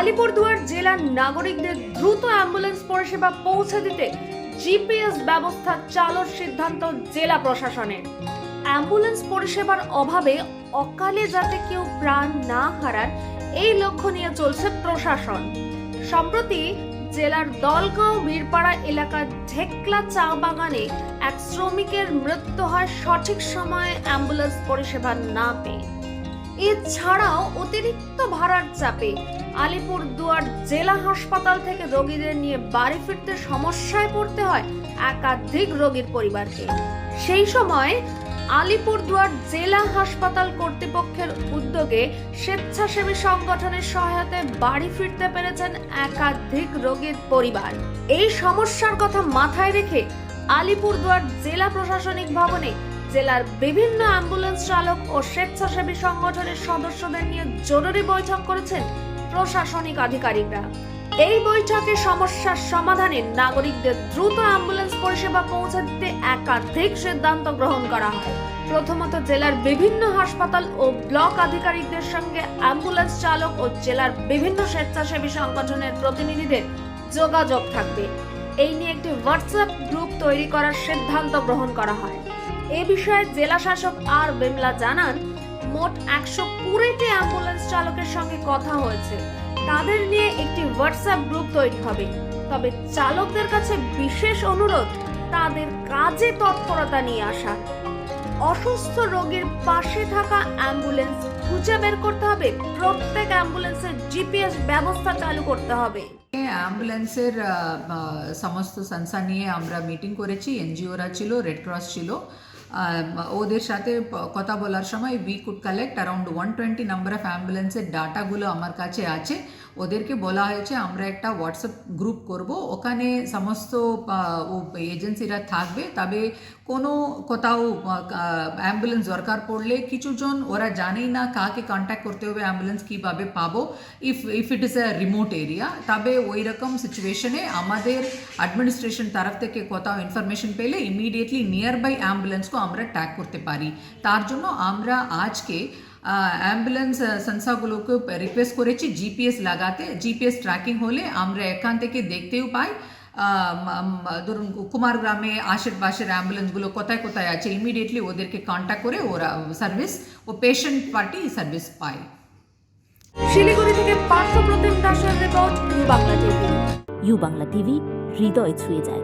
আলিপুরদুয়ার জেলার নাগরিকদের দ্রুত অ্যাম্বুলেন্স পরিষেবা পৌঁছে দিতে জিপিএস ব্যবস্থা চালুর সিদ্ধান্ত জেলা প্রশাসনের। অ্যাম্বুলেন্স পরিষেবার অভাবে অকালে যাতে কেউ প্রাণ না হারান, এই লক্ষ্য নিয়ে চলছে প্রশাসন। সম্প্রতি জেলার দলগাঁও, বীরপাড়া এলাকার ঢেকলা চা বাগানে এক শ্রমিকের মৃত্যু হয় সঠিক সময়ে অ্যাম্বুলেন্স পরিষেবা না পেয়ে। এছাড়াও অতিরিক্ত ভাড়ার চাপে আলিপুর দুয়ার জেলা হাসপাতাল থেকে রোগীদের নিয়ে বাড়ি ফিরতে সমস্যায় পড়তে হয় একাধিক রোগীর পরিবারকে। সেই সময় আলিপুরদুয়ার জেলা হাসপাতাল কর্তৃপক্ষের উদ্যোগে স্বেচ্ছাসেবী সংগঠনের সহায়তায় বাড়ি ফিরতে পেরেছেন একাধিক রোগীর পরিবার। এই সমস্যার কথা মাথায় রেখে আলিপুরদুয়ার জেলা প্রশাসনিক ভবনে জেলার বিভিন্ন অ্যাম্বুলেন্স চালক ও স্বেচ্ছাসেবী সংগঠনের সদস্যদের নিয়ে জরুরি বৈঠক করেছেন প্রশাসনিক আধিকারিকরা। এই বৈঠকে সমস্যার সমাধানে নাগরিকদের দ্রুত অ্যাম্বুলেন্স পরিষেবা পৌঁছে দিতে একাধিক সিদ্ধান্ত গ্রহণ করা হয়। প্রথমত জেলার বিভিন্ন হাসপাতাল ও ব্লক আধিকারিকদের সঙ্গে অ্যাম্বুলেন্স চালক ও জেলার বিভিন্ন স্বেচ্ছাসেবী সংগঠনের প্রতিনিধিদের যোগাযোগ থাকবে। এই নিয়ে একটি হোয়াটসঅ্যাপ গ্রুপ তৈরি করার সিদ্ধান্ত গ্রহণ করা হয়। এ বিষয়ে জেলা শাসক আর বিমলা জানান, মোট একশো কুড়িটি অ্যাম্বুলেন্স চালকের সঙ্গে কথা হয়েছে। তাদের নিয়ে একটি হোয়াটসঅ্যাপ গ্রুপ তৈরি হবে। তবে চালকদের কাছে বিশেষ অনুরোধ, তাদের কাজে তৎপরতা নিয়ে আসা। অসুস্থ রোগীর পাশে থাকা অ্যাম্বুলেন্স খুঁজে বের করতে হবে। প্রত্যেক অ্যাম্বুলেন্সের জিপিএস ব্যবস্থা চালু করতে হবে। অ্যাম্বুলেন্সের সমস্ত সংস্থা নিয়ে আমরা মিটিং করেছি। এনজিওরা ছিল রেড ক্রস ছিল। ওদের সাথে কথা বলার সময় we could collect around one twenty number of অ্যাম্বুলেন্সের ডাটাগুলো আমার কাছে আছে। ওদেরকে বলা হয়েছে, আমরা একটা হোয়াটসঅ্যাপ গ্রুপ করব। ওখানে সমস্ত এজেন্সিরা থাকবে। তবে কোনো কোথাও অ্যাম্বুলেন্স দরকার পড়লে কিছুজন ওরা জানেই না কাকে কন্ট্যাক্ট করতে হবে অ্যাম্বুলেন্স কীভাবে পাবো। If if it is a remote area তবে ওই রকম সিচুয়েশনে আমাদের অ্যাডমিনিস্ট্রেশন তরফ থেকে কোথাও ইনফরমেশন পেলে ইমিডিয়েটলি নিয়ার বাই অ্যাম্বুলেন্সকে আমরা ট্যাগ করতে পারি। তার জন্য আমরা আজকে অ্যাম্বুলেন্স সংস্থাগুলোকে রিকোয়েস্ট করেছি জিপিএস লাগাতে। জিপিএস ট্র্যাকিং হলে আমরা এখান থেকে দেখতেও পাই ধরুন কুমার গ্রামে আশেপাশের অ্যাম্বুলেন্সগুলো কোথায় কোথায় আছে ইমিডিয়েটলি ওদেরকে কন্ট্যাক্ট করে ওরা সার্ভিস ও পেশেন্ট পার্টি সার্ভিস পায়। শিলিগুড়ি থেকে পার্থ প্রতিম দাসের report Bangla TV. U Bangla TV হৃদয় ছুঁয়ে যায়।